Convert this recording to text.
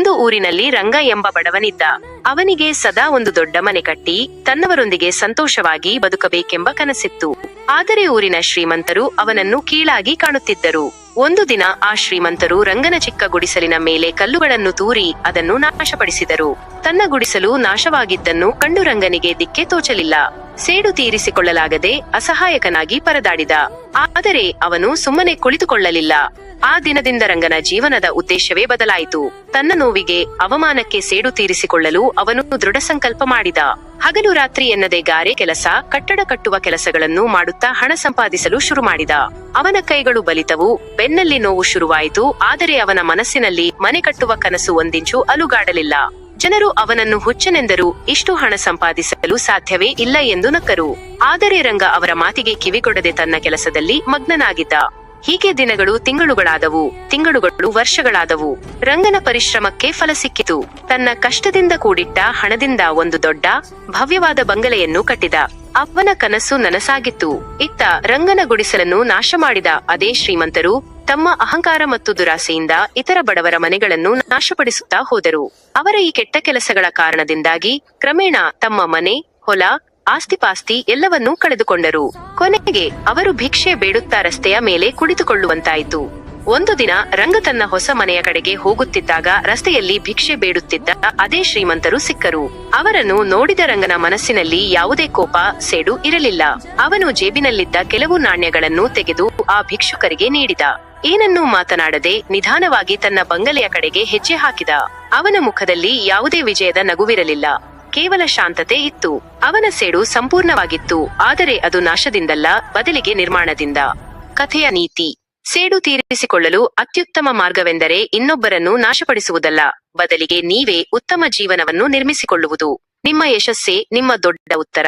ಒಂದು ಊರಿನಲ್ಲಿ ರಂಗ ಎಂಬ ಬಡವನಿದ್ದ. ಅವನಿಗೆ ಸದಾ ಒಂದು ದೊಡ್ಡ ಮನೆ ಕಟ್ಟಿ, ತನ್ನವರೊಂದಿಗೆ ಸಂತೋಷವಾಗಿ ಬದುಕಬೇಕೆಂಬ ಕನಸಿತ್ತು. ಆದರೆ ಊರಿನ ಶ್ರೀಮಂತರು ಅವನನ್ನು ಕೀಳಾಗಿ ಕಾಣುತ್ತಿದ್ದರು. ಒಂದು ದಿನ ಆ ಶ್ರೀಮಂತರು ರಂಗನ ಚಿಕ್ಕ ಗುಡಿಸಲಿನ ಮೇಲೆ ಕಲ್ಲುಗಳನ್ನು ತೂರಿ ಅದನ್ನು ನಾಶಪಡಿಸಿದರು. ತನ್ನ ಗುಡಿಸಲು ನಾಶವಾಗಿದ್ದನ್ನು ಕಂಡು ರಂಗನಿಗೆ ದಿಕ್ಕೆ ತೋಚಲಿಲ್ಲ. ಸೇಡು ತೀರಿಸಿಕೊಳ್ಳಲಾಗದೆ ಅಸಹಾಯಕನಾಗಿ ಪರದಾಡಿದ. ಆದರೆ ಅವನು ಸುಮ್ಮನೆ ಕುಳಿತುಕೊಳ್ಳಲಿಲ್ಲ. ಆ ದಿನದಿಂದ ರಂಗನ ಜೀವನದ ಉದ್ದೇಶವೇ ಬದಲಾಯಿತು. ತನ್ನ ನೋವಿಗೆ, ಅವಮಾನಕ್ಕೆ ಸೇಡು ತೀರಿಸಿಕೊಳ್ಳಲು ಅವನು ದೃಢ ಸಂಕಲ್ಪ ಮಾಡಿದ. ಹಗಲು ರಾತ್ರಿ ಎನ್ನದೆ ಗಾರೆ ಕೆಲಸ, ಕಟ್ಟಡ ಕಟ್ಟುವ ಕೆಲಸಗಳನ್ನು ಮಾಡುತ್ತಾ ಹಣ ಸಂಪಾದಿಸಲು ಶುರು ಮಾಡಿದ. ಅವನ ಕೈಗಳು ಬಲಿತವು, ಬೆನ್ನಲ್ಲಿ ನೋವು ಶುರುವಾಯಿತು, ಆದರೆ ಅವನ ಮನಸ್ಸಿನಲ್ಲಿ ಮನೆ ಕಟ್ಟುವ ಕನಸು ಒಂದಿಂಚು ಅಲುಗಾಡಲಿಲ್ಲ. ಜನರು ಅವನನ್ನು ಹುಚ್ಚನೆಂದರು ಇಷ್ಟು ಹಣ ಸಂಪಾದಿಸಲು ಸಾಧ್ಯವೇ ಇಲ್ಲ ಎಂದು ನಕ್ಕರು. ಆದರೆ ರಂಗ ಅವರ ಮಾತಿಗೆ ಕಿವಿಗೊಡದೆ ತನ್ನ ಕೆಲಸದಲ್ಲಿ ಮಗ್ನನಾಗಿದ್ದ. ಹೀಗೆ ದಿನಗಳು ತಿಂಗಳುಗಳಾದವು, ತಿಂಗಳುಗಳು ವರ್ಷಗಳಾದವು. ರಂಗನ ಪರಿಶ್ರಮಕ್ಕೆ ಫಲ ಸಿಕ್ಕಿತು. ತನ್ನ ಕಷ್ಟದಿಂದ ಕೂಡಿಟ್ಟ ಹಣದಿಂದ ಒಂದು ದೊಡ್ಡ, ಭವ್ಯವಾದ ಬಂಗಲೆಯನ್ನು ಕಟ್ಟಿದ. ಅವನ ಕನಸು ನನಸಾಗಿತ್ತು. ಇತ್ತ ರಂಗನ ಗುಡಿಸಲನ್ನು ನಾಶ ಮಾಡಿದ ಅದೇ ಶ್ರೀಮಂತರು ತಮ್ಮ ಅಹಂಕಾರ ಮತ್ತು ದುರಾಸೆಯಿಂದ ಇತರ ಬಡವರ ಮನೆಗಳನ್ನು ನಾಶಪಡಿಸುತ್ತಾ ಹೋದರು. ಅವರ ಈ ಕೆಟ್ಟ ಕೆಲಸಗಳ ಕಾರಣದಿಂದಾಗಿ ಕ್ರಮೇಣ ತಮ್ಮ ಮನೆ, ಹೊಲ ಆಸ್ತಿಪಾಸ್ತಿ ಎಲ್ಲವನ್ನೂ ಕಳೆದುಕೊಂಡರು. ಕೊನೆಗೆ ಅವರು ಭಿಕ್ಷೆ ಬೇಡುತ್ತಾ ರಸ್ತೆಯ ಮೇಲೆ ಕುಳಿತುಕೊಳ್ಳುವಂತಾಯಿತು. ಒಂದು ದಿನ ರಂಗ ತನ್ನ ಹೊಸ ಮನೆಯ ಕಡೆಗೆ ಹೋಗುತ್ತಿದ್ದಾಗ ರಸ್ತೆಯಲ್ಲಿ ಭಿಕ್ಷೆ ಬೇಡುತ್ತಿದ್ದ ಅದೇ ಶ್ರೀಮಂತರು ಸಿಕ್ಕರು. ಅವರನ್ನು ನೋಡಿದ ರಂಗನ ಮನಸ್ಸಿನಲ್ಲಿ ಯಾವುದೇ ಕೋಪ, ಸೇಡು ಇರಲಿಲ್ಲ. ಅವನು ಜೇಬಿನಲ್ಲಿದ್ದ ಕೆಲವು ನಾಣ್ಯಗಳನ್ನು ತೆಗೆದು ಆ ಭಿಕ್ಷುಕರಿಗೆ ನೀಡಿದ. ಏನನ್ನೂ ಮಾತನಾಡದೆ ನಿಧಾನವಾಗಿ ತನ್ನ ಬಂಗಲೆಯ ಕಡೆಗೆ ಹೆಜ್ಜೆ ಹಾಕಿದ. ಅವನ ಮುಖದಲ್ಲಿ ಯಾವುದೇ ವಿಜಯದ ನಗುವಿರಲಿಲ್ಲ. ಕೇವಲ ಶಾಂತತೆ ಇತ್ತು. ಅವನ ಸೇಡು ಸಂಪೂರ್ಣವಾಗಿತ್ತು. ಆದರೆ ಅದು ನಾಶದಿಂದಲ್ಲ, ಬದಲಿಗೆ ನಿರ್ಮಾಣದಿಂದ. ಕಥೆಯ ನೀತಿ. ಸೇಡು ತೀರಿಸಿಕೊಳ್ಳಲು ಅತ್ಯುತ್ತಮ ಮಾರ್ಗವೆಂದರೆ ಇನ್ನೊಬ್ಬರನ್ನು ನಾಶಪಡಿಸುವುದಲ್ಲ. ಬದಲಿಗೆ ನೀವೇ ಉತ್ತಮ ಜೀವನವನ್ನು ನಿರ್ಮಿಸಿಕೊಳ್ಳುವುದು. ನಿಮ್ಮ ಯಶಸ್ಸೇ ನಿಮ್ಮ ದೊಡ್ಡ ಉತ್ತರ.